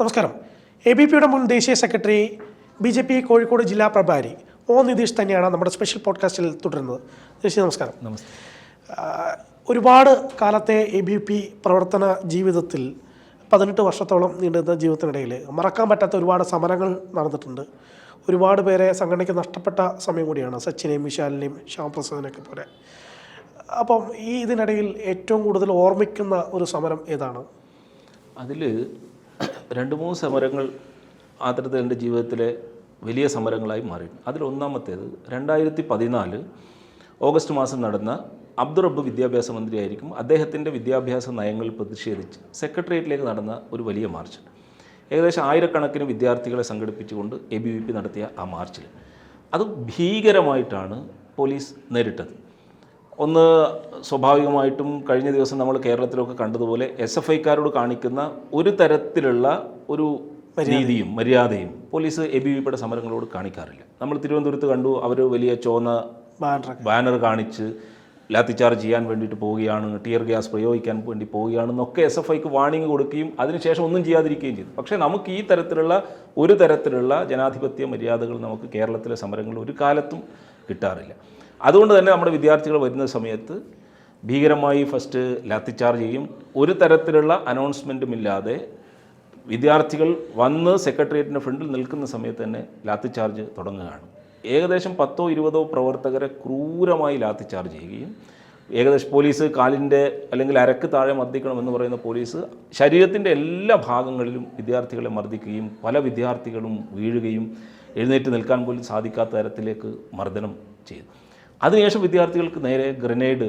നമസ്കാരം. A B പിയുടെ മുൻ ദേശീയ secretary B J P Kozhikode ജില്ലാ പ്രഭാരി ഒ നിതീഷ് തന്നെയാണ് നമ്മുടെ സ്പെഷ്യൽ പോഡ്കാസ്റ്റിൽ തുടരുന്നത്. നിതീഷ് നമസ്കാരം. നമസ്കാരം ഒരുപാട് കാലത്തെ എ ബി പി പ്രവർത്തന ജീവിതത്തിൽ പതിനെട്ട് വർഷത്തോളം നീണ്ടുന്ന ജീവിതത്തിനിടയിൽ മറക്കാൻ പറ്റാത്ത ഒരുപാട് സമരങ്ങൾ നടന്നിട്ടുണ്ട്. ഒരുപാട് പേരെ സംഘടനയ്ക്ക് നഷ്ടപ്പെട്ട സമയം കൂടിയാണ് സച്ചിനെയും വിശാലിനെയും ശ്യാമപ്രസാദിനെയൊക്കെ പോലെ. അപ്പം ഈ ഇതിനിടയിൽ ഏറ്റവും കൂടുതൽ ഓർമ്മിക്കുന്ന ഒരു സമരം ഏതാണ്? അതിൽ രണ്ട് മൂന്ന് സമരങ്ങൾ ആദ്യത്തെ എന്റെ ജീവിതത്തിലെ വലിയ സമരങ്ങളായി മാറി. അതിൽ ഒന്നാമത്തേത് രണ്ടായിരത്തി പതിനാല് ഓഗസ്റ്റ് മാസം നടന്ന അബ്ദുറബ്ബ് വിദ്യാഭ്യാസ മന്ത്രിയായിരിക്കും. അദ്ദേഹത്തിന്റെ വിദ്യാഭ്യാസ നയങ്ങളിൽ പ്രതിഷേധിച്ച് സെക്രട്ടേറിയറ്റിലേക്ക് നടന്ന ഒരു വലിയ മാർച്ച്. ഏകദേശം ആയിരക്കണക്കിന് വിദ്യാർത്ഥികളെ സംഘടിപ്പിച്ചുകൊണ്ട് എ ബി വി പി നടത്തിയ ആ മാർച്ചിൽ. അത് ഭീകരമായിട്ടാണ് പോലീസ് നേരിട്ടത്. ഒന്ന് സ്വാഭാവികമായിട്ടും കഴിഞ്ഞ ദിവസം നമ്മൾ കേരളത്തിലൊക്കെ കണ്ടതുപോലെ എസ് എഫ് ഐക്കാരോട് കാണിക്കുന്ന ഒരു തരത്തിലുള്ള ഒരു രീതിയും മര്യാദയും പോലീസ് എ ബി വി പിയുടെ സമരങ്ങളോട് കാണിക്കാറില്ല. നമ്മൾ തിരുവനന്തപുരത്ത് കണ്ടു അവർ വലിയ ചോന്ന ബാനർ. കാണിച്ച് ലാത്തിച്ചാർജ് ചെയ്യാൻ വേണ്ടിയിട്ട് പോവുകയാണ് ടിയർ ഗ്യാസ് പ്രയോഗിക്കാൻ വേണ്ടി പോവുകയാണെന്നൊക്കെ എസ് എഫ് ഐക്ക് വാണിംഗ് കൊടുക്കുകയും അതിനുശേഷം ഒന്നും ചെയ്യാതിരിക്കുകയും ചെയ്തു. പക്ഷേ നമുക്ക് ഈ തരത്തിലുള്ള ഒരു തരത്തിലുള്ള ജനാധിപത്യ മര്യാദകൾ നമുക്ക് കേരളത്തിലെ സമരങ്ങളിൽ ഒരു കാലത്തും കിട്ടാറില്ല. അതുകൊണ്ട് തന്നെ നമ്മുടെ വിദ്യാർത്ഥികൾ വരുന്ന സമയത്ത് ഭീകരമായി ഫസ്റ്റ് ലാത്തി ചാർജ് ചെയ്യും. ഒരു തരത്തിലുള്ള അനൗൺസ്മെന്റും ഇല്ലാതെ വിദ്യാർത്ഥികൾ വന്ന് സെക്രട്ടേറിയറ്റിന്റെ ഫ്രണ്ടിൽ നിൽക്കുന്ന സമയത്ത് തന്നെ ലാത്തി ചാർജ് തുടങ്ങുകയാണ്. ഏകദേശം പത്തോ ഇരുപതോ പ്രവർത്തകരെ ക്രൂരമായി ലാത്തി ചാർജ് ചെയ്യുകയും ഏകദേശം പോലീസ് കാലിന്റെ അല്ലെങ്കിൽ അരക്ക് താഴെ മർദ്ദിക്കണം എന്ന് പറയുന്ന പോലീസ് ശരീരത്തിന്റെ എല്ലാ ഭാഗങ്ങളിലും വിദ്യാർത്ഥികളെ മർദ്ദിക്കുകയും പല വിദ്യാർത്ഥികളും വീഴുകയും എഴുന്നേറ്റ് നിൽക്കാൻ പോലും സാധിക്കാത്ത തരത്തിലേക്ക് മർദ്ദനം ചെയ്തു. അതിനുശേഷം വിദ്യാർത്ഥികൾക്ക് നേരെ ഗ്രനേഡ്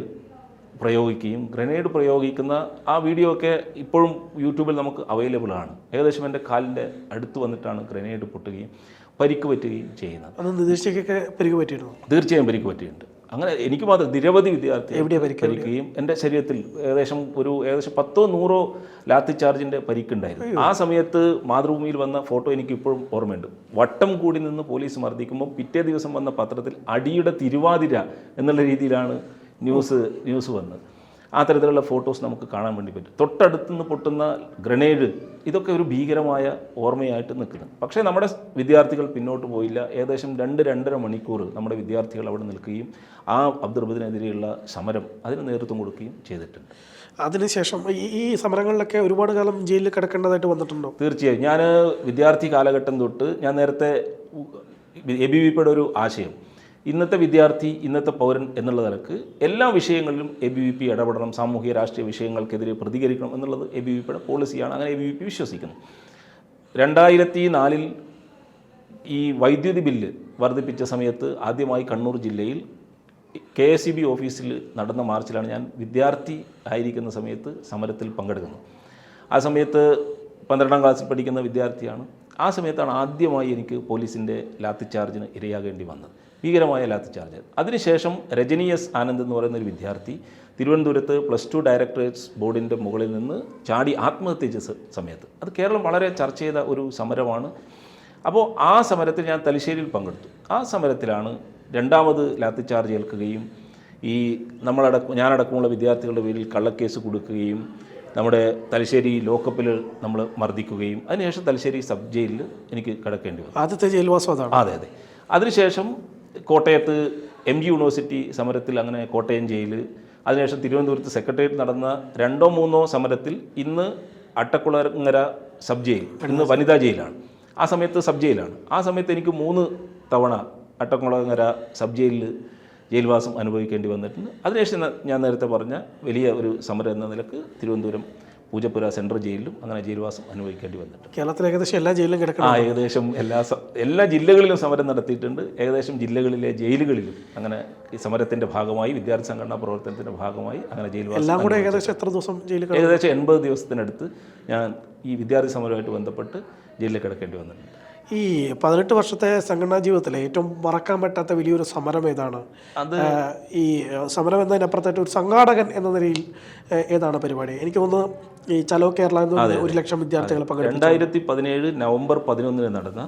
പ്രയോഗിക്കുകയും ഗ്രനേഡ് പ്രയോഗിക്കുന്ന ആ വീഡിയോ ഒക്കെ ഇപ്പോഴും യൂട്യൂബിൽ നമുക്ക് അവൈലബിൾ ആണ്. ഏകദേശം എന്റെ കാലിന്റെ അടുത്ത് വന്നിട്ടാണ് ഗ്രനേഡ് പൊട്ടുകയും പരിക്ക് പറ്റുകയും ചെയ്യുന്നത്. പരിക്ക് പറ്റിയിരുന്നു? തീർച്ചയായും പരിക്ക് പറ്റിയിട്ടുണ്ട്. അങ്ങനെ എനിക്ക് മാത്രം നിരവധി വിദ്യാർത്ഥി എവിടെ പരിക്കേൽക്കുകയും പരിക്കുകയും എന്റെ ശരീരത്തിൽ ഏകദേശം ഒരു ഏകദേശം പത്തോ നൂറോ ലാത്തി ചാർജിന്റെ പരിക്കുണ്ടായിരുന്നു. ആ സമയത്ത് മാതൃഭൂമിയിൽ വന്ന ഫോട്ടോ എനിക്ക് ഇപ്പോഴും ഓർമ്മയുണ്ട്. വട്ടം കൂടി നിന്ന് പോലീസ് മർദ്ദിക്കുമ്പോൾ പിറ്റേ ദിവസം വന്ന പത്രത്തിൽ അടിയുടെ തിരുവാതിര എന്നുള്ള രീതിയിലാണ് ന്യൂസ് ന്യൂസ് വന്നത്. ആ തരത്തിലുള്ള ഫോട്ടോസ് നമുക്ക് കാണാൻ വേണ്ടി പറ്റും. തൊട്ടടുത്ത് നിന്ന് പൊട്ടുന്ന ഗ്രനേഡ് ഇതൊക്കെ ഒരു ഭീകരമായ ഓർമ്മയായിട്ട് നിൽക്കുന്നു. പക്ഷേ നമ്മുടെ വിദ്യാർത്ഥികൾ പിന്നോട്ട് പോയില്ല. ഏകദേശം രണ്ട് രണ്ടര മണിക്കൂർ നമ്മുടെ വിദ്യാർത്ഥികൾ അവിടെ നിൽക്കുകയും ആ അബ്ദുർബദിനെതിരെയുള്ള സമരം അതിന് നേതൃത്വം കൊടുക്കുകയും ചെയ്തിട്ടുണ്ട്. അതിനുശേഷം ഈ ഈ സമരങ്ങളിലൊക്കെ ഒരുപാട് കാലം ജയിലിൽ കിടക്കേണ്ടതായിട്ട് വന്നിട്ടുണ്ടോ? തീർച്ചയായും. ഞാൻ വിദ്യാർത്ഥി കാലഘട്ടം തൊട്ട് ഞാൻ നേരത്തെ എ ബി വി പിയുടെ ഒരു ആശയം ഇന്നത്തെ വിദ്യാർത്ഥി ഇന്നത്തെ പൗരൻ എന്നുള്ള നിലയ്ക്ക് എല്ലാ വിഷയങ്ങളിലും എ ബി വി പി ഇടപെടണം സാമൂഹിക രാഷ്ട്രീയ വിഷയങ്ങൾക്കെതിരെ പ്രതികരിക്കണം എന്നുള്ളത് എ ബി വി പിയുടെ പോളിസിയാണ് അങ്ങനെ എ ബി വി പി വിശ്വസിക്കുന്നു. രണ്ടായിരത്തി നാലിൽ ഈ വൈദ്യുതി ബില്ല് വർദ്ധിപ്പിച്ച സമയത്ത് ആദ്യമായി കണ്ണൂർ ജില്ലയിൽ കെ എസ് ഇ ബി ഓഫീസിൽ നടന്ന മാർച്ചിലാണ് ഞാൻ വിദ്യാർത്ഥി ആയിരിക്കുന്ന സമയത്ത് സമരത്തിൽ പങ്കെടുക്കുന്നത്. ആ സമയത്ത് പന്ത്രണ്ടാം ക്ലാസ്സിൽ പഠിക്കുന്ന വിദ്യാർത്ഥിയാണ്. ആ സമയത്താണ് ആദ്യമായി എനിക്ക് പോലീസിന്റെ ലാത്തിച്ചാർജിന് ഇരയാകേണ്ടി വന്നത്. ഭീകരമായ ലാത്തിച്ചാർജ് അതിനുശേഷം രജനി എസ് ആനന്ദ് എന്ന് പറയുന്ന ഒരു വിദ്യാർത്ഥി തിരുവനന്തപുരത്ത് പ്ലസ് ടു ഡയറക്ടറേറ്റ്സ് ബോർഡിന്റെ മുകളിൽ നിന്ന് ചാടി ആത്മഹത്യ ചെയ്ത സമയത്ത്. അത് കേരളം വളരെ ചർച്ച ചെയ്ത ഒരു സമരമാണ്. അപ്പോൾ ആ സമരത്തിൽ ഞാൻ തലശ്ശേരിയിൽ പങ്കെടുത്തു. ആ സമരത്തിലാണ് രണ്ടാമത് ലാത്തി ചാർജ് ഏൽക്കുകയും ഈ നമ്മളടക്കം ഞാനടക്കമുള്ള വിദ്യാർത്ഥികളുടെ പേരിൽ കള്ളക്കേസ് കൊടുക്കുകയും നമ്മുടെ തലശ്ശേരി ലോക്കപ്പിൽ നമ്മൾ മർദ്ദിക്കുകയും അതിനുശേഷം തലശ്ശേരി സബ് ജയിലിൽ എനിക്ക് കിടക്കേണ്ടി വന്നു. ആദ്യത്തെ ജയിൽവാസം അതാണ് അതെ അതെ. അതിനുശേഷം കോട്ടയത്ത് എം ജി യൂണിവേഴ്സിറ്റി സമരത്തിൽ അങ്ങനെ കോട്ടയം ജയിൽ അതിനുശേഷം തിരുവനന്തപുരത്ത് സെക്രട്ടേറിയറ്റ് നടന്ന രണ്ടോ മൂന്നോ സമരത്തിൽ ഇന്ന് അട്ടക്കുളങ്ങര സബ് ജയിൽ ഇന്ന് വനിതാ ജയിലാണ്. ആ സമയത്ത് സബ് ജയിലാണ് ആ സമയത്ത് എനിക്ക് മൂന്ന് തവണ അട്ടക്കുളങ്ങര സബ് ജയിലിൽ ജയിൽവാസം അനുഭവിക്കേണ്ടി വന്നിട്ടുണ്ട്. അതിനുശേഷം ഞാൻ നേരത്തെ പറഞ്ഞ വലിയ ഒരു സമരം എന്ന നിലയ്ക്ക് തിരുവനന്തപുരം പൂജപ്പുര സെൻട്രൽ ജയിലിലും അങ്ങനെ ജയിൽവാസം അനുഭവിക്കേണ്ടി വന്നിട്ടുണ്ട്. കേരളത്തിൽ ഏകദേശം എല്ലാ ജയിലിലും ആ ഏകദേശം എല്ലാ എല്ലാ ജില്ലകളിലും സമരം നടത്തിയിട്ടുണ്ട്. ഏകദേശം ജില്ലകളിലെ ജയിലുകളിലും അങ്ങനെ ഈ സമരത്തിന്റെ ഭാഗമായി വിദ്യാർത്ഥി സംഘടനാ പ്രവർത്തനത്തിന്റെ ഭാഗമായി അങ്ങനെ ജയിൽവാസം എല്ലാം കൂടെ ഏകദേശം എത്ര ദിവസം ജയിലിൽ ഏകദേശം എൺപത് ദിവസത്തിനടുത്ത് ഞാൻ ഈ വിദ്യാർത്ഥി സമരവുമായിട്ട് ബന്ധപ്പെട്ട് ജയിലിൽ കിടക്കേണ്ടി വന്നിട്ടുണ്ട്. ഈ പതിനെട്ട് വർഷത്തെ സംഘടനാ ജീവിതത്തിലെ ഏറ്റവും മറക്കാൻ പറ്റാത്ത വലിയൊരു സമരം ഏതാണ്? ഈ സമരം എന്നതിനപ്പുറത്തായിട്ട് ഒരു സംഘാടകൻ എന്ന നിലയിൽ ഏതാണ് പരിപാടി? എനിക്ക് തോന്നുന്നു ഈ ചലോ കേരള എന്ന് ഒരു ലക്ഷം വിദ്യാർത്ഥികൾ പങ്കെടുത്തു രണ്ടായിരത്തി പതിനേഴ് നവംബർ പതിനൊന്നിന് നടന്ന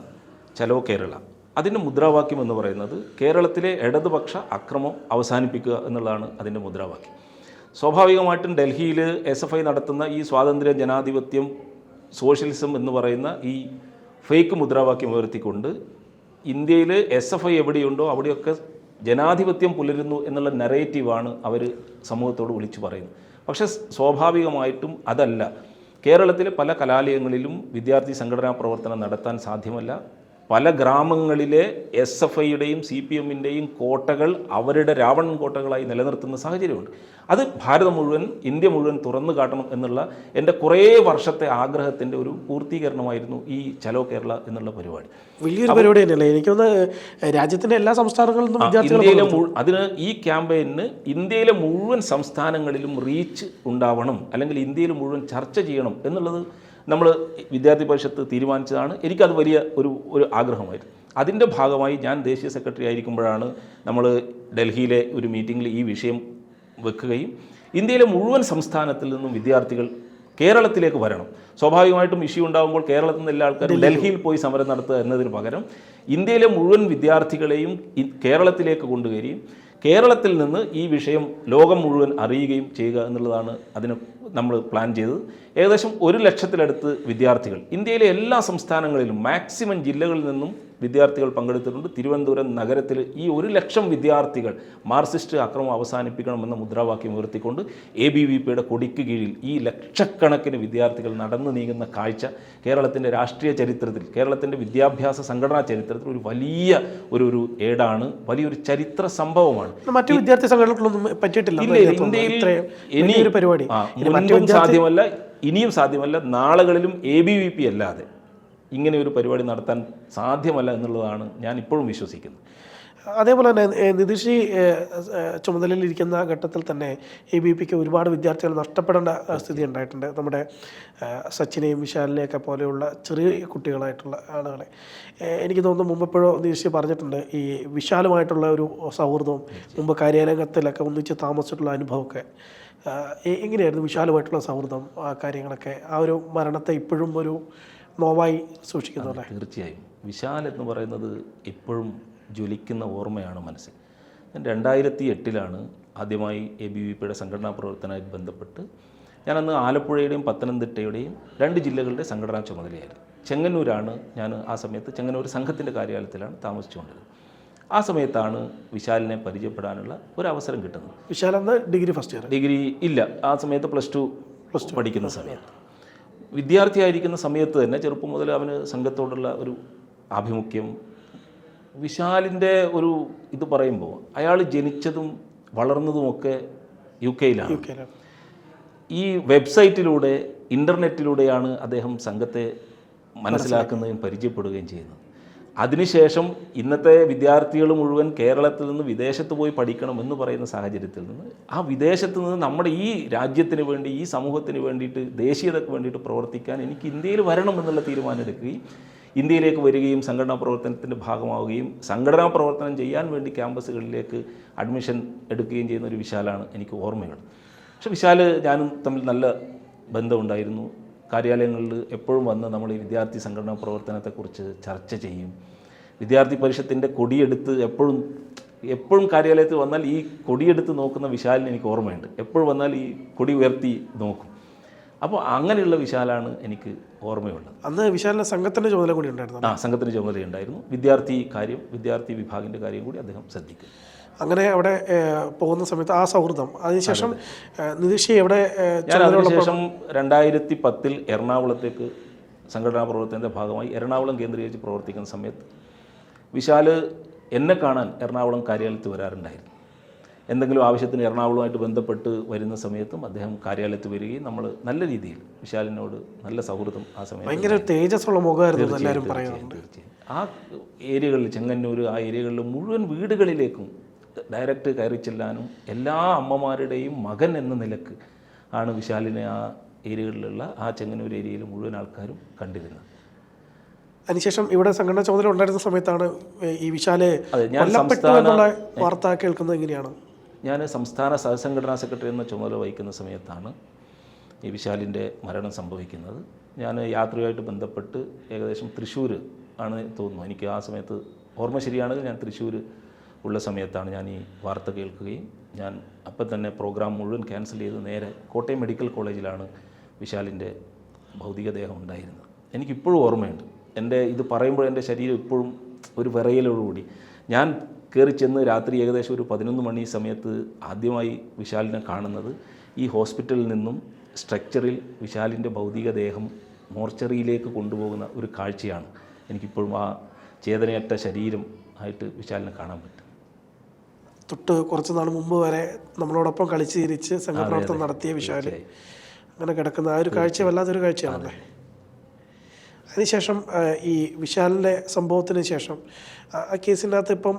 ചലോ കേരള. അതിന്റെ മുദ്രാവാക്യം എന്ന് പറയുന്നത് കേരളത്തിലെ ഇടതുപക്ഷ അക്രമം അവസാനിപ്പിക്കുക എന്നുള്ളതാണ് അതിന്റെ മുദ്രാവാക്യം. സ്വാഭാവികമായിട്ടും ഡൽഹിയിൽ എസ് എഫ് ഐ നടത്തുന്ന ഈ സ്വാതന്ത്ര്യ ജനാധിപത്യം സോഷ്യലിസം എന്ന് പറയുന്ന ഈ ഫേക്ക് മുദ്രാവാക്യം ഉയർത്തിക്കൊണ്ട് ഇന്ത്യയിൽ എസ് എഫ് ഐ എവിടെയുണ്ടോ അവിടെയൊക്കെ ജനാധിപത്യം പുലരുന്നു എന്നുള്ള നരേറ്റീവാണ് അവർ സമൂഹത്തോട് വിളിച്ചു പറയുന്നത്. പക്ഷേ സ്വാഭാവികമായിട്ടും അതല്ല. കേരളത്തിലെ പല കലാലയങ്ങളിലും വിദ്യാർത്ഥി സംഘടനാ പ്രവർത്തനം നടത്താൻ സാധ്യമല്ല. പല ഗ്രാമങ്ങളിലെ എസ് എഫ് ഐയുടെയും സി പി എമ്മിന്റെയും കോട്ടകൾ അവരുടെ രാവണൻ കോട്ടകളായി നിലനിർത്തുന്ന സാഹചര്യമുണ്ട്. അത് ഭാരതം മുഴുവൻ ഇന്ത്യ മുഴുവൻ തുറന്നു കാട്ടണം എന്നുള്ള എന്റെ കുറേ വർഷത്തെ ആഗ്രഹത്തിന്റെ ഒരു പൂർത്തീകരണമായിരുന്നു ഈ ചലോ കേരള എന്നുള്ള പരിപാടി. വലിയൊരു പരിപാടി തന്നെയല്ലേ? എനിക്കൊന്ന് രാജ്യത്തിന്റെ എല്ലാ വിദ്യാർത്ഥികൾ ഇന്ത്യയിലെ അതിന് ഈ ക്യാമ്പയിന് ഇന്ത്യയിലെ മുഴുവൻ സംസ്ഥാനങ്ങളിലും റീച്ച് ഉണ്ടാവണം അല്ലെങ്കിൽ ഇന്ത്യയിൽ മുഴുവൻ ചർച്ച ചെയ്യണം എന്നുള്ളത് നമ്മൾ വിദ്യാർത്ഥി പരിഷത്ത് തീരുമാനിച്ചതാണ്. എനിക്കത് വലിയ ഒരു ഒരു ആഗ്രഹമായിരുന്നു. അതിന്റെ ഭാഗമായി ഞാൻ ദേശീയ സെക്രട്ടറി ആയിരിക്കുമ്പോഴാണ് നമ്മൾ ഡൽഹിയിലെ ഒരു മീറ്റിങ്ങിൽ ഈ വിഷയം വെക്കുകയും ഇന്ത്യയിലെ മുഴുവൻ സംസ്ഥാനത്തിൽ നിന്നും വിദ്യാർത്ഥികൾ കേരളത്തിലേക്ക് വരണം. സ്വാഭാവികമായിട്ടും ഇഷ്യൂ ഉണ്ടാകുമ്പോൾ കേരളത്തിൽ നിന്ന് എല്ലാ ആൾക്കാരും ഡൽഹിയിൽ പോയി സമരം നടത്തുക എന്നതിന് പകരം ഇന്ത്യയിലെ മുഴുവൻ വിദ്യാർത്ഥികളെയും കേരളത്തിലേക്ക് കൊണ്ടുവരികയും കേരളത്തിൽ നിന്ന് ഈ വിഷയം ലോകം മുഴുവൻ അറിയുകയും ചെയ്യുക എന്നുള്ളതാണ് അതിന് നമ്മൾ പ്ലാൻ ചെയ്തത്. ഏകദേശം ഒരു ലക്ഷത്തിലടുത്ത് വിദ്യാർത്ഥികൾ. ഇന്ത്യയിലെ എല്ലാ സംസ്ഥാനങ്ങളിലും മാക്സിമം ജില്ലകളിൽ നിന്നും വിദ്യാർത്ഥികൾ പങ്കെടുത്തിട്ടുണ്ട്. തിരുവനന്തപുരം നഗരത്തിൽ ഈ ഒരു ലക്ഷം വിദ്യാർത്ഥികൾ മാർസിസ്റ്റ് അക്രമം അവസാനിപ്പിക്കണമെന്ന മുദ്രാവാക്യം ഉയർത്തിക്കൊണ്ട് എ ബി വി പിയുടെ കൊടിക്ക് കീഴിൽ ഈ ലക്ഷക്കണക്കിന് വിദ്യാർത്ഥികൾ നടന്നു നീങ്ങുന്ന കാഴ്ച കേരളത്തിന്റെ രാഷ്ട്രീയ ചരിത്രത്തിൽ കേരളത്തിന്റെ വിദ്യാഭ്യാസ സംഘടനാ ചരിത്രത്തിൽ ഒരു വലിയ ഒരു ഒരു ഏടാണ് വലിയൊരു ചരിത്ര സംഭവമാണ്. മറ്റു വിദ്യാർത്ഥി സംഘടനകളൊന്നും പറ്റിയിട്ടില്ല. ഇന്ത്യയിൽ ഇനിയൊരു ഇനി പരിപാടി. ആ, ഇനി സാധ്യമല്ല ഇനിയും സാധ്യമല്ല നാളുകളിലും എ ബി വി പി അല്ലാതെ ഇങ്ങനെ ഒരു പരിപാടി നടത്താൻ സാധ്യമല്ല എന്നുള്ളതാണ് ഞാൻ ഇപ്പോഴും വിശ്വസിക്കുന്നത്. അതേപോലെ തന്നെ നിതീഷ് ഇരിക്കുന്ന ഏ, ചുമതലയിലിരിക്കുന്ന ഘട്ടത്തിൽ തന്നെ എ ബി പിക്ക് ഒരുപാട് വിദ്യാർത്ഥികൾ നഷ്ടപ്പെടേണ്ട സ്ഥിതി ഉണ്ടായിട്ടുണ്ട്. നമ്മുടെ സച്ചിനെയും വിശാലിനെയൊക്കെ പോലെയുള്ള ചെറിയ കുട്ടികളായിട്ടുള്ള ആളുകളെ. എനിക്ക് തോന്നുന്നു മുമ്പ് എപ്പോഴോ നിതീഷ് പറഞ്ഞിട്ടുണ്ട് ഈ വിശാലുമായിട്ടുള്ള ഒരു സൗഹൃദവും മുമ്പ് കാര്യാലയത്തിലൊക്കെ ഒന്നിച്ച് താമസിച്ചിട്ടുള്ള അനുഭവമൊക്കെ എങ്ങനെയായിരുന്നു വിശാലുമായിട്ടുള്ള സൗഹൃദം ആ കാര്യങ്ങളൊക്കെ? ആ ഒരു മരണത്തെ ഇപ്പോഴും ഒരു നോവായി സൂക്ഷിക്കുന്നുണ്ട് തീർച്ചയായും. വിശാൽ എന്ന് പറയുന്നത് എപ്പോഴും ജ്വലിക്കുന്ന ഓർമ്മയാണ് മനസ്സിൽ. രണ്ടായിരത്തി എട്ടിലാണ് ആദ്യമായി എ ബി വി പിയുടെ സംഘടനാ പ്രവർത്തനവുമായി ബന്ധപ്പെട്ട് ഞാനന്ന് ആലപ്പുഴയുടെയും പത്തനംതിട്ടയുടെയും രണ്ട് ജില്ലകളുടെ സംഘടനാ ചുമതലയായിരുന്നു. ചെങ്ങന്നൂരാണ് ഞാൻ ആ സമയത്ത് ചെങ്ങന്നൂർ സംഘത്തിന്റെ കാര്യാലയത്തിലാണ് താമസിച്ചുകൊണ്ടിരുന്നത്. ആ സമയത്താണ് വിശാലിനെ പരിചയപ്പെടാനുള്ള ഒരു അവസരം കിട്ടുന്നത്. Vishal degree first year. Degree ഇല്ല. ആ സമയത്ത് പ്ലസ് ടു പ്ലസ് ടു. പഠിക്കുന്ന സമയത്ത്. വിദ്യാർത്ഥിയായിരിക്കുന്ന സമയത്ത് തന്നെ ചെറുപ്പം മുതൽ അവന് സംഘത്തോടുള്ള ഒരു ആഭിമുഖ്യം വിശാലിന്റെ ഒരു ഇത് പറയുമ്പോൾ അയാൾ ജനിച്ചതും വളർന്നതുമൊക്കെ യു കെയിലാണ് ഈ വെബ്സൈറ്റിലൂടെ ഇന്റർനെറ്റിലൂടെയാണ് അദ്ദേഹം സംഘത്തെ മനസ്സിലാക്കുന്നതും പരിചയപ്പെടുകയും ചെയ്യുന്നത്. അതിനുശേഷം ഇന്നത്തെ വിദ്യാർത്ഥികൾ മുഴുവൻ കേരളത്തിൽ നിന്ന് വിദേശത്ത് പോയി പഠിക്കണം എന്ന് പറയുന്ന സാഹചര്യത്തിൽ നിന്ന് ആ വിദേശത്ത് നിന്ന് നമ്മുടെ ഈ രാജ്യത്തിന് വേണ്ടി ഈ സമൂഹത്തിന് വേണ്ടിയിട്ട് ദേശീയതയ്ക്ക് വേണ്ടിയിട്ട് പ്രവർത്തിക്കാൻ എനിക്ക് ഇന്ത്യയിൽ വരണം എന്നുള്ള തീരുമാനം എടുക്കുകയും ഇന്ത്യയിലേക്ക് വരികയും സംഘടനാ പ്രവർത്തനത്തിന്റെ ഭാഗമാവുകയും സംഘടനാ പ്രവർത്തനം ചെയ്യാൻ വേണ്ടി ക്യാമ്പസുകളിലേക്ക് അഡ്മിഷൻ എടുക്കുകയും ചെയ്യുന്ന ഒരു വിശാലാണ് എനിക്ക് ഓർമ്മയുള്ളത് പക്ഷെ വിശാൽ ഞാനും തമ്മിൽ നല്ല ബന്ധമുണ്ടായിരുന്നു. കാര്യാലയങ്ങളിൽ എപ്പോഴും വന്ന് നമ്മൾ ഈ വിദ്യാർത്ഥി സംഘടനാ പ്രവർത്തനത്തെക്കുറിച്ച് ചർച്ച ചെയ്യും. വിദ്യാർത്ഥി പരിഷത്തിന്റെ കൊടിയെടുത്ത് എപ്പോഴും എപ്പോഴും കാര്യാലയത്തിൽ വന്നാൽ ഈ കൊടിയെടുത്ത് നോക്കുന്ന വിശാലിന് എനിക്ക് ഓർമ്മയുണ്ട്. എപ്പോഴും വന്നാൽ ഈ കൊടി ഉയർത്തി നോക്കും. അപ്പോൾ അങ്ങനെയുള്ള വിശാലാണ് എനിക്ക് ഓർമ്മയുള്ളത്. അന്ന് വിശാലിന്റെ സംഘത്തിന്റെ ചുമതല കൂടി ഉണ്ടായിരുന്നു ആ സംഘത്തിന് ചുമതലയുണ്ടായിരുന്നു വിദ്യാർത്ഥി കാര്യം വിദ്യാർത്ഥി വിഭാഗിന്റെ കാര്യം കൂടി അദ്ദേഹം ശ്രദ്ധിക്കും. അങ്ങനെ അവിടെ പോകുന്ന സമയത്ത് ആ സൗഹൃദം അതിനുശേഷം നിതീഷ് എവിടെ ശേഷം ഞാൻ അതിനുശേഷം രണ്ടായിരത്തി പത്തിൽ എറണാകുളത്തേക്ക് സംഘടനാ പ്രവർത്തനത്തിന്റെ ഭാഗമായി എറണാകുളം കേന്ദ്രീകരിച്ച് പ്രവർത്തിക്കുന്ന സമയത്ത് വിശാൽ എന്നെ കാണാൻ എറണാകുളം കാര്യാലയത്തിൽ വരാറുണ്ടായിരുന്നു. എന്തെങ്കിലും ആവശ്യത്തിന് എറണാകുളമായിട്ട് ബന്ധപ്പെട്ട് വരുന്ന സമയത്തും അദ്ദേഹം കാര്യാലയത്ത് വരികയും നമ്മൾ നല്ല രീതിയിൽ വിശാലിനോട് നല്ല സൗഹൃദം ആ സമയത്ത് ഭയങ്കര തേജസ്സുള്ള മുഖമായിരുന്നു എല്ലാവരും പറയുന്നുണ്ട് ആ ഏരിയകളിൽ ചെങ്ങന്നൂർ ആ ഏരിയകളിൽ മുഴുവൻ വീടുകളിലേക്കും ഡയറക്റ്റ് കയറി ചെല്ലാനും എല്ലാ അമ്മമാരുടെയും മകൻ എന്ന നിലയ്ക്ക് ആണ് വിശാലിനെ ആ ഏരിയകളിലുള്ള ആ ചെങ്ങന്നൂർ ഏരിയയിൽ മുഴുവൻ ആൾക്കാരും കണ്ടിരുന്നത്. അതിനുശേഷം ഇവിടെ സംഘടന ചുമതല ഉണ്ടായിരുന്ന സമയത്താണ് ഈ വിശാലെ കൊല്ലപ്പെട്ടു എന്നുള്ള വാർത്ത കേൾക്കുന്നത് എങ്ങനെയാണ്? ഞാൻ സംസ്ഥാന സഹസംഘടനാ സെക്രട്ടറി എന്ന ചുമതല വഹിക്കുന്ന സമയത്താണ് ഈ വിശാലിന്റെ മരണം സംഭവിക്കുന്നത്. ഞാൻ യാത്രയുമായിട്ട് ബന്ധപ്പെട്ട് ഏകദേശം തൃശ്ശൂർ ആണ് തോന്നുന്നു. എനിക്ക് ആ സമയത്ത് ഓർമ്മ ശരിയാണെങ്കിൽ ഞാൻ തൃശ്ശൂർ ഉള്ള സമയത്താണ് ഞാൻ ഈ വാർത്ത കേൾക്കുകയും ഞാൻ അപ്പം തന്നെ പ്രോഗ്രാം മുഴുവൻ ക്യാൻസൽ ചെയ്ത് നേരെ കോട്ടയം മെഡിക്കൽ കോളേജിലാണ് വിശാലിന്റെ ഭൗതികദേഹം ഉണ്ടായിരുന്നത്. എനിക്കിപ്പോഴും ഓർമ്മയുണ്ട്. എന്റെ ഇത് പറയുമ്പോൾ എന്റെ ശരീരം ഇപ്പോഴും ഒരു വിറയലോടുകൂടി. ഞാൻ കയറി ചെന്ന് രാത്രി ഏകദേശം ഒരു പതിനൊന്ന് മണി സമയത്ത് ആദ്യമായി വിശാലിനെ കാണുന്നത് ഈ ഹോസ്പിറ്റലിൽ നിന്നും സ്ട്രക്ചറിൽ വിശാലിന്റെ ഭൗതികദേഹം മോർച്ചറിയിലേക്ക് കൊണ്ടുപോകുന്ന ഒരു കാഴ്ചയാണ്. എനിക്കിപ്പോഴും ആ ചേതനയറ്റ ശരീരം ആയിട്ട് വിശാലിനെ കാണാൻ പറ്റും. തൊട്ട് കുറച്ച് നാൾ മുമ്പ് വരെ നമ്മളോടൊപ്പം കളിച്ച് തിരിച്ച് സംഘപ്രവർത്തനം നടത്തിയ വിശാൽ അങ്ങനെ കിടക്കുന്ന ആ ഒരു കാഴ്ച വല്ലാത്തൊരു കാഴ്ചയാണല്ലേ? അതിനുശേഷം ഈ വിശാലിന്റെ സംഭവത്തിന് ശേഷം ആ കേസിനകത്ത് ഇപ്പം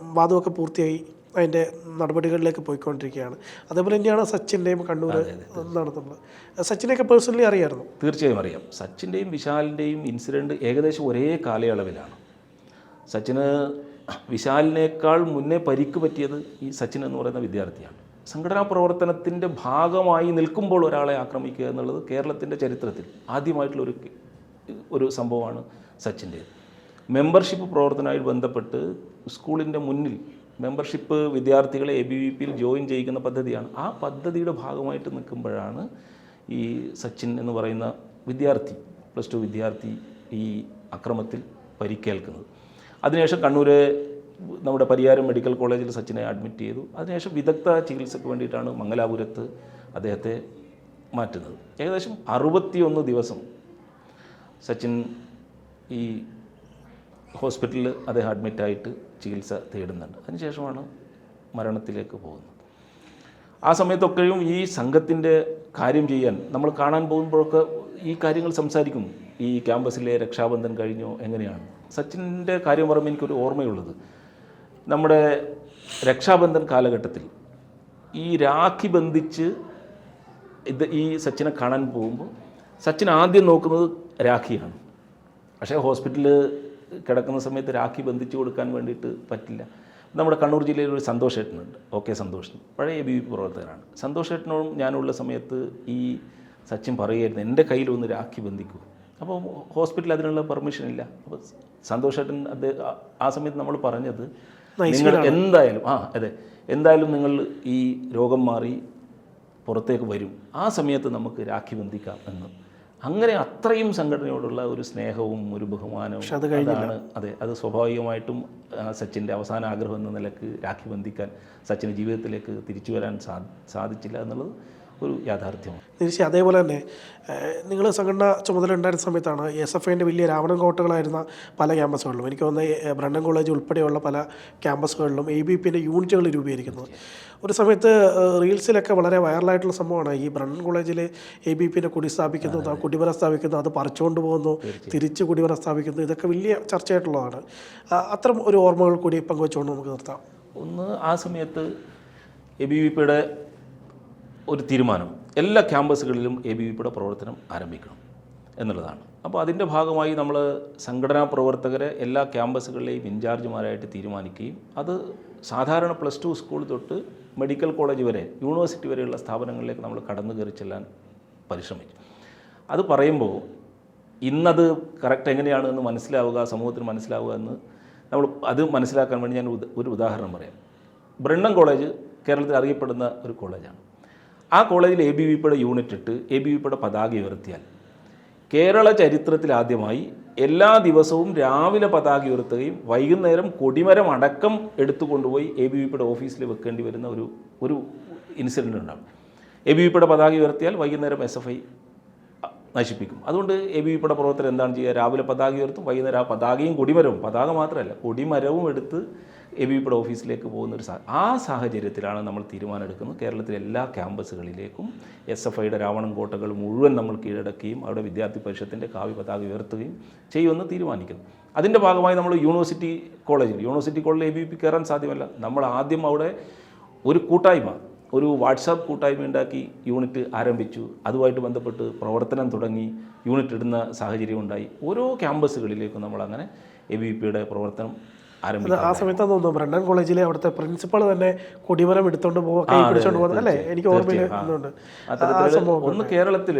വാദമൊക്കെ പൂർത്തിയായി. അതിന്റെ നടപടികളിലേക്ക് പോയിക്കൊണ്ടിരിക്കുകയാണ്. അതേപോലെ തന്നെയാണ് സച്ചിന്റെയും കണ്ണൂർ നടത്തുന്നത്. സച്ചിനെയൊക്കെ പേഴ്സണലി അറിയായിരുന്നു? തീർച്ചയായും അറിയാം. സച്ചിന്റെയും വിശാലിന്റെയും ഇൻസിഡന്റ് ഏകദേശം ഒരേ കാലയളവിലാണ്. സച്ചിന് വിശാലിനേക്കാൾ മുന്നേ പരിക്ക് പറ്റിയത് ഈ സച്ചിൻ എന്ന് പറയുന്ന വിദ്യാർത്ഥിയാണ്. സംഘടനാ പ്രവർത്തനത്തിന്റെ ഭാഗമായി നിൽക്കുമ്പോൾ ഒരാളെ ആക്രമിക്കുക എന്നുള്ളത് കേരളത്തിന്റെ ചരിത്രത്തിൽ ആദ്യമായിട്ടുള്ള ഒരു സംഭവമാണ് സച്ചിന്റെ. മെമ്പർഷിപ്പ് പ്രവർത്തനവുമായി ബന്ധപ്പെട്ട് സ്കൂളിന്റെ മുന്നിൽ മെമ്പർഷിപ്പ് വിദ്യാർത്ഥികളെ എ ബി വി പിയിൽ ജോയിൻ ചെയ്യിക്കുന്ന പദ്ധതിയാണ്. ആ പദ്ധതിയുടെ ഭാഗമായിട്ട് നിൽക്കുമ്പോഴാണ് ഈ സച്ചിൻ എന്ന് പറയുന്ന വിദ്യാർത്ഥി പ്ലസ് ടു വിദ്യാർത്ഥി ഈ അക്രമത്തിൽ പരിക്കേൽക്കുന്നത്. അതിനുശേഷം കണ്ണൂര് നമ്മുടെ പരിയാരം മെഡിക്കൽ കോളേജിൽ സച്ചിനെ അഡ്മിറ്റ് ചെയ്തു. അതിനുശേഷം വിദഗ്ധ ചികിത്സയ്ക്ക് വേണ്ടിയിട്ടാണ് മംഗലാപുരത്ത് അദ്ദേഹത്തെ മാറ്റുന്നത്. ഏകദേശം അറുപത്തിയൊന്ന് ദിവസം സച്ചിൻ ഈ ഹോസ്പിറ്റലിൽ അദ്ദേഹം അഡ്മിറ്റായിട്ട് ചികിത്സ തേടുന്നുണ്ട്. അതിനുശേഷമാണ് മരണത്തിലേക്ക് പോകുന്നത്. ആ സമയത്തൊക്കെയും ഈ സംഘത്തിന്റെ കാര്യം ചെയ്യാൻ നമ്മൾ കാണാൻ പോകുമ്പോഴൊക്കെ ഈ കാര്യങ്ങൾ സംസാരിക്കും. ഈ ക്യാമ്പസിലെ രക്ഷാബന്ധൻ കഴിഞ്ഞോ എങ്ങനെയാണ്? സച്ചിന്റെ കാര്യം പറയുമ്പോൾ എനിക്കൊരു ഓർമ്മയുള്ളത്. നമ്മുടെ രക്ഷാബന്ധൻ കാലഘട്ടത്തിൽ ഈ രാഖി ബന്ധിച്ച് ഇത് ഈ സച്ചിനെ കാണാൻ പോകുമ്പോൾ സച്ചിൻ ആദ്യം നോക്കുന്നത് രാഖിയാണ്. പക്ഷേ ഹോസ്പിറ്റലിൽ കിടക്കുന്ന സമയത്ത് രാഖി ബന്ധിച്ചു കൊടുക്കാൻ വേണ്ടിയിട്ട് പറ്റില്ല. നമ്മുടെ കണ്ണൂർ ജില്ലയിൽ ഒരു സന്തോഷ് ഏട്ടനുണ്ട് ഓക്കെ സന്തോഷ് പഴയ ബി പി പ്രവർത്തകനാണ്. സന്തോഷ് ഏട്ടനോടും ഞാനുള്ള സമയത്ത് ഈ സച്ചിൻ പറയുമായിരുന്നു എന്റെ കയ്യിലൊന്ന് രാഖി ബന്ധിക്കൂ. അപ്പോൾ ഹോസ്പിറ്റലിൽ അതിനുള്ള പെർമിഷൻ ഇല്ല. അപ്പോൾ സന്തോഷ് ഏട്ടൻ അത് ആ- ആ സമയത്ത് നമ്മൾ പറഞ്ഞത് നിങ്ങൾ എന്തായാലും ആ അതെ എന്തായാലും നിങ്ങൾ ഈ രോഗം മാറി പുറത്തേക്ക് വരും. ആ സമയത്ത് നമുക്ക് രാഖി ബന്ധിക്കാം എന്ന് അങ്ങനെ അത്രയും സംഘടനയോടുള്ള ഒരു സ്നേഹവും ഒരു ബഹുമാനവും അതാണ് അതെ അത് സ്വാഭാവികമായിട്ടും സച്ചിന്റെ അവസാന ആഗ്രഹം എന്ന നിലയ്ക്ക് രാഖി ബന്ധിക്കാൻ സച്ചിന് ജീവിതത്തിലേക്ക് തിരിച്ചു വരാൻ സാധിച്ചില്ല എന്നുള്ളത് ഒരു യാഥാർത്ഥ്യമാണ്. തീർച്ചയായും അതേപോലെ തന്നെ നിങ്ങൾ സംഘടന ചുമതല ഉണ്ടായിരുന്ന സമയത്താണ് എസ് എഫ് ഐന്റെ വലിയ രാവണൻ കോട്ടകളായിരുന്ന പല ക്യാമ്പസുകളിലും എനിക്ക് തോന്നുന്നത് ബ്രണ്ടൻ കോളേജ് ഉൾപ്പെടെയുള്ള പല ക്യാമ്പസുകളിലും എ ബി പിന്റെ യൂണിറ്റുകൾ രൂപീകരിക്കുന്നത്. ഒരു സമയത്ത് റീൽസിലൊക്കെ വളരെ വൈറലായിട്ടുള്ള സംഭവമാണ് ഈ ബ്രണ്ടൻ കോളേജിൽ എ ബി പിന്റെ കുടി സ്ഥാപിക്കുന്നു ആ സ്ഥാപിക്കുന്നു അത് പറിച്ചുകൊണ്ട് പോകുന്നു തിരിച്ച് കുടിവര സ്ഥാപിക്കുന്നു ഇതൊക്കെ വലിയ ചർച്ചയായിട്ടുള്ളതാണ്. അത്തരം ഒരു ഓർമ്മകൾ കൂടി പങ്കുവെച്ചുകൊണ്ട് നമുക്ക് നിർത്താം. ഒന്ന് ആ സമയത്ത് എ ബി വി പിയുടെ ഒരു തീരുമാനം. എല്ലാ ക്യാമ്പസുകളിലും എ ബി വി പിയുടെ പ്രവർത്തനം ആരംഭിക്കണം എന്നുള്ളതാണ്. അപ്പോൾ അതിന്റെ ഭാഗമായി നമ്മൾ സംഘടനാ പ്രവർത്തകരെ എല്ലാ ക്യാമ്പസുകളിലെയും ഇൻചാർജുമാരായിട്ട് തീരുമാനിക്കുകയും അത് സാധാരണ പ്ലസ് ടു സ്കൂൾ തൊട്ട് മെഡിക്കൽ കോളേജ് വരെ യൂണിവേഴ്സിറ്റി വരെയുള്ള സ്ഥാപനങ്ങളിലേക്ക് നമ്മൾ കടന്നു കയറി ചെല്ലാൻ പരിശ്രമിച്ചു. അത് പറയുമ്പോൾ ഇന്നത് കറക്റ്റ് എങ്ങനെയാണ് എന്ന് മനസ്സിലാവുക സമൂഹത്തിന് മനസ്സിലാവുക എന്ന് നമ്മൾ അത് മനസ്സിലാക്കാൻ വേണ്ടി ഞാൻ ഒരു ഉദാഹരണം പറയാം. ബ്രണ്ണൻ കോളേജ് കേരളത്തിൽ അറിയപ്പെടുന്ന ഒരു കോളേജാണ്. ആ കോളേജിൽ എ ബി വി പിയുടെ യൂണിറ്റ് ഇട്ട് എ ബി വി പിയുടെ പതാക ഉയർത്തിയാൽ കേരള ചരിത്രത്തിൽ ആദ്യമായി എല്ലാ ദിവസവും രാവിലെ പതാക ഉയർത്തുകയും വൈകുന്നേരം കൊടിമരം അടക്കം എടുത്തു കൊണ്ടുപോയി എ ബി വി പിയുടെ ഓഫീസിൽ വെക്കേണ്ടി വരുന്ന ഒരു ഒരു ഇൻസിഡന്റ് ഉണ്ടാകും. എ ബി വി പിയുടെ പതാക ഉയർത്തിയാൽ വൈകുന്നേരം എസ് എഫ് ഐ നശിപ്പിക്കും. അതുകൊണ്ട് എ ബി വി പിയുടെ പ്രവർത്തനം എന്താണ് ചെയ്യുക? രാവിലെ പതാക ഉയർത്തും വൈകുന്നേരം ആ പതാകയും കൊടിമരവും പതാക മാത്രമല്ല കൊടിമരവും എടുത്ത് എ ബി പിയുടെ ഓഫീസിലേക്ക് പോകുന്ന ഒരു ആ സാഹചര്യത്തിലാണ് നമ്മൾ തീരുമാനമെടുക്കുന്നത്. കേരളത്തിലെ എല്ലാ ക്യാമ്പസുകളിലേക്കും എസ് എഫ് ഐയുടെ രാവണൻ കോട്ടകൾ മുഴുവൻ നമ്മൾ കീഴടക്കുകയും അവിടെ വിദ്യാർത്ഥി പരിഷത്തിന്റെ കാവ്യ പതാക ഉയർത്തുകയും ചെയ്യുമെന്ന് തീരുമാനിക്കുന്നു. അതിന്റെ ഭാഗമായി നമ്മൾ യൂണിവേഴ്സിറ്റി കോളേജിൽ യൂണിവേഴ്സിറ്റി കോളേജിൽ എ ബി പി കയറാൻ സാധ്യമല്ല. നമ്മൾ ആദ്യം അവിടെ ഒരു കൂട്ടായ്മ ഒരു വാട്സാപ്പ് കൂട്ടായ്മ ഉണ്ടാക്കി യൂണിറ്റ് ആരംഭിച്ചു. അതുമായിട്ട് ബന്ധപ്പെട്ട് പ്രവർത്തനം തുടങ്ങി യൂണിറ്റ് ഇടുന്ന സാഹചര്യം ഉണ്ടായി. ഓരോ ക്യാമ്പസുകളിലേക്കും നമ്മൾ അങ്ങനെ എ ബി പിയുടെ പ്രവർത്തനം ആ സമയത്ത് തോന്നുന്നു ബ്രണ്ടൻ കോളേജിലെ അവിടുത്തെ പ്രിൻസിപ്പൾ തന്നെ കൊടിമരം എടുത്തോണ്ട് പിടിച്ചോണ്ട് പോകുന്നത് അല്ലേ? എനിക്ക് ഒന്ന് കേരളത്തിൽ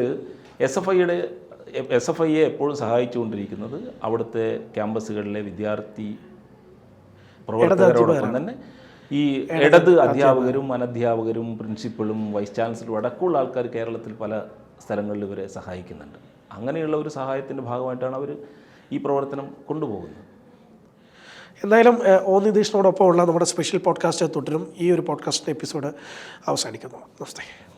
എസ് എഫ് ഐയുടെ എസ് എഫ് ഐയെ എപ്പോഴും സഹായിച്ചുകൊണ്ടിരിക്കുന്നത് അവിടുത്തെ ക്യാമ്പസുകളിലെ വിദ്യാർത്ഥി പ്രവർത്തകരോടൊപ്പം തന്നെ. ഈ ഇടത് അധ്യാപകരും അനധ്യാപകരും പ്രിൻസിപ്പളും വൈസ് ചാൻസലറും അടക്കമുള്ള ആൾക്കാർ കേരളത്തിൽ പല സ്ഥലങ്ങളിൽ ഇവരെ സഹായിക്കുന്നുണ്ട്. അങ്ങനെയുള്ള ഒരു സഹായത്തിന്റെ ഭാഗമായിട്ടാണ് അവർ ഈ പ്രവർത്തനം കൊണ്ടുപോകുന്നത്. എന്തായാലും ഓ നിതീഷിനോടൊപ്പമുള്ള നമ്മുടെ സ്പെഷ്യൽ പോഡ്കാസ്റ്റ് തുടരും. ഈ ഒരു പോഡ്കാസ്റ്റിന്റെ എപ്പിസോഡ് അവസാനിക്കുന്നു. നമസ്തേ.